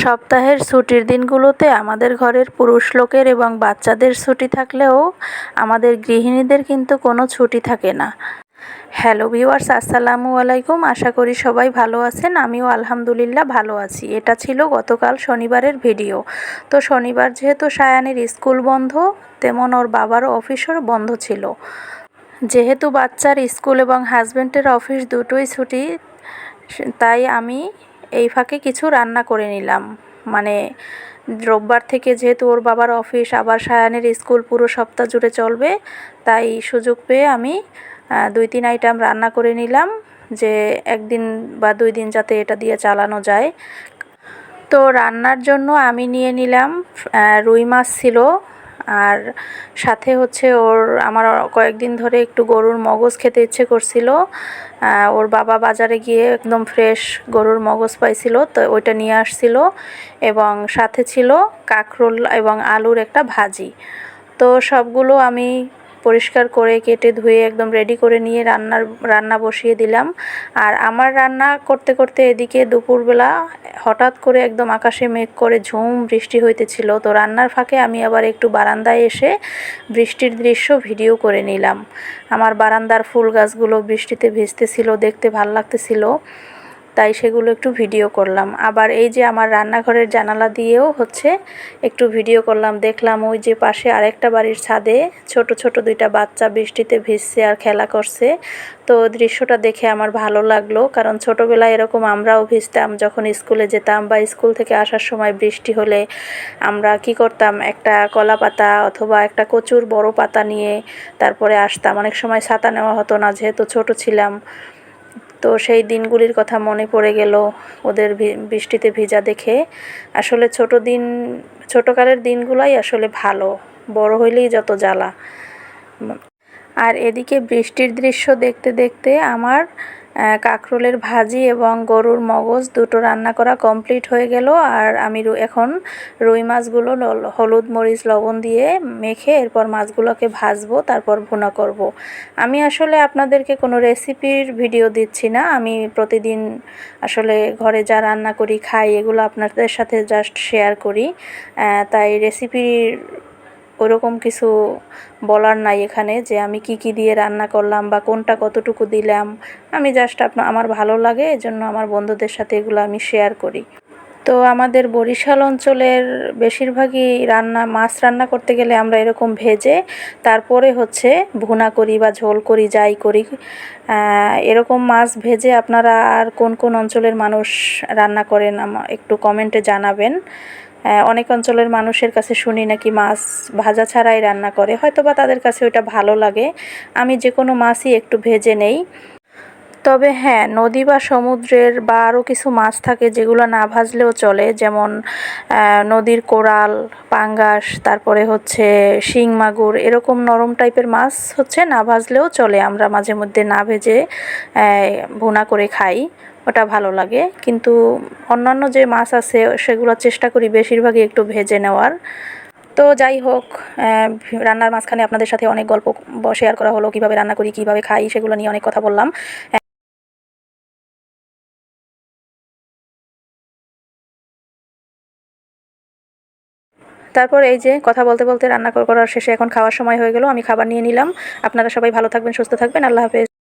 সপ্তাহের ছুটির দিনগুলোতে আমাদের ঘরের পুরুষ লোকের এবং বাচ্চাদের ছুটি থাকলেও আমাদের গৃহিণীদের কিন্তু কোনো ছুটি থাকে না। হ্যালো ভিউয়ার্স, আসসালামু আলাইকুম। আশা করি সবাই ভালো আছেন। আমিও আলহামদুলিল্লাহ ভালো আছি। এটা ছিল গতকাল শনিবারের ভিডিও। তো শনিবার যেহেতু সায়ানের স্কুল বন্ধ, তেমন ওর বাবারও অফিসও বন্ধ ছিল। যেহেতু বাচ্চার স্কুল এবং হাজব্যান্ডের অফিস দুটোই ছুটি, তাই আমি এই ফাঁকে কিছু রান্না করে নিলাম। মানে রোববার থেকে যেহেতু ওর বাবার অফিস, আবার সায়ানের স্কুল পুরো সপ্তাহ জুড়ে চলবে, তাই সুযোগ পেয়ে আমি দুই তিন আইটেম রান্না করে নিলাম, যে একদিন বা দুই দিন যাতে এটা দিয়ে চালানো যায়। তো রান্নার জন্য আমি নিয়ে নিলাম রুই মাছ ছিল আর সাথে হচ্ছে ওর, আমার কয়েকদিন ধরে একটু গরুর মগজ খেতে ইচ্ছে করছিল। ওর বাবা বাজারে গিয়ে একদম ফ্রেশ গরুর মগজ পাইছিল, তো ওইটা নিয়ে আসছিল এবং সাথে ছিল কাঁকরোল এবং আলুর একটা ভাজি। তো সবগুলো আমি পরিষ্কার করে কেটে ধুয়ে একদম রেডি করে নিয়ে রান্নার, রান্না বসিয়ে দিলাম। আর আমার রান্না করতে করতে এদিকে দুপুরবেলা হঠাৎ করে একদম আকাশে মেঘ করে ঝুম বৃষ্টি হইতেছিল। তো রান্নার ফাঁকে আমি আবার একটু বারান্দায় এসে বৃষ্টির দৃশ্য ভিডিও করে নিলাম। আমার বারান্দার ফুল গাছগুলো বৃষ্টিতে ভিজতেছিল, দেখতে ভালো লাগতেছিল। তাই সেগুলো একটু ভিডিও করলাম। আবার এই যে আমার রান্নাঘরের জানালা দিয়েও হচ্ছে একটু ভিডিও করলাম। দেখলাম ওই যে পাশে আরেকটা বাড়ির ছাদে ছোট ছোট দুইটা বাচ্চা বৃষ্টিতে ভিজছে আর খেলা করছে। তো দৃশ্যটা দেখে আমার ভালো লাগল, কারণ ছোটোবেলায় এরকম আমরাও ভিজতাম যখন স্কুলে যেতাম বা স্কুল থেকে আসার সময় বৃষ্টি হলে আমরা কি করতাম, একটা কলা পাতা অথবা একটা কচুর বড় পাতা নিয়ে তারপরে আসতাম। অনেক সময় ছাতা নেওয়া হতো না, যেহেতু ছোট ছিলাম। তো সেই দিনগুলির কথা মনে পড়ে গেল ওদের বৃষ্টিতে ভিজা দেখে। আসলে ছোট দিন, ছোটোকালের দিনগুলাই আসলে ভালো, বড় হইলেই যত জ্বালা। আর এদিকে বৃষ্টির দৃশ্য দেখতে দেখতে আমার কাঁকরোলের ভাজি এবং গরুর মগজ দুটো রান্না করা কমপ্লিট হয়ে গেল। আর আমি এখন রুই মাছগুলো হলুদ মরিচ, লবণ দিয়ে মেখে এরপর মাছগুলোকে ভাজবো, তারপর ভুনা করব। আমি আসলে আপনাদেরকে কোনো রেসিপির ভিডিও দিচ্ছি না। আমি প্রতিদিন আসলে ঘরে যা রান্না করি, খাই, এগুলো আপনাদের সাথে জাস্ট শেয়ার করি। তাই রেসিপির ওরকম কিছু বলার নাই এখানে যে আমি কি কি দিয়ে রান্না করলাম বা কোনটা কতটুকু দিলাম। আমি জাস্ট আপনার আমার ভালো লাগে, এজন্য আমার বন্ধুদের সাথে এগুলো আমি শেয়ার করি। তো আমাদের বরিশাল অঞ্চলের বেশিরভাগই রান্না, মাছ রান্না করতে গেলে আমরা এরকম ভেজে, তারপরে হচ্ছে ভুনা করি বা ঝোল করি, যাই করি। এরকম মাছ ভেজে আপনারা আর কোন কোন অঞ্চলের মানুষ রান্না করেন একটু কমেন্টে জানাবেন। অনেক অঞ্চলের মানুষের কাছে শুনি নাকি মাছ ভাজা ছাড়াই রান্না করে। হয়তো বা তাদের কাছে ওইটা ভালো লাগে। আমি যে কোনো মাছই একটু ভেজে নেই। তবে হ্যাঁ নদী বা সমুদ্রের বা আরও কিছু মাছ থাকে যেগুলো না ভাজলেও চলে। যেমন নদীর কোরাল পাঙ্গাস, তারপরে হচ্ছে শিং মাগুর, এরকম নরম টাইপের মাছ হচ্ছে না ভাজলেও চলে। আমরা মাঝে মধ্যে না ভেজে ভুনা করে খাই। ওটা ভালো লাগে। কিন্তু অন্যান্য যে মাছ আছে, সেগুলো চেষ্টা করি বেশিরভাগই একটু ভেজে নেওয়ার। তো যাই হোক রান্নার মাঝখানে আপনাদের সাথে অনেক গল্প শেয়ার করা হলো, কীভাবে রান্না করি, কীভাবে খাই, সেগুলো নিয়ে অনেক কথা বললাম। তারপর এই যে কথা বলতে বলতে রান্না করার শেষে এখন খাওয়ার সময় হয়ে গেল, আমি খাবার নিয়ে নিলাম। আপনারা সবাই ভালো থাকবেন, সুস্থ থাকবেন, আল্লাহ হাফেজ।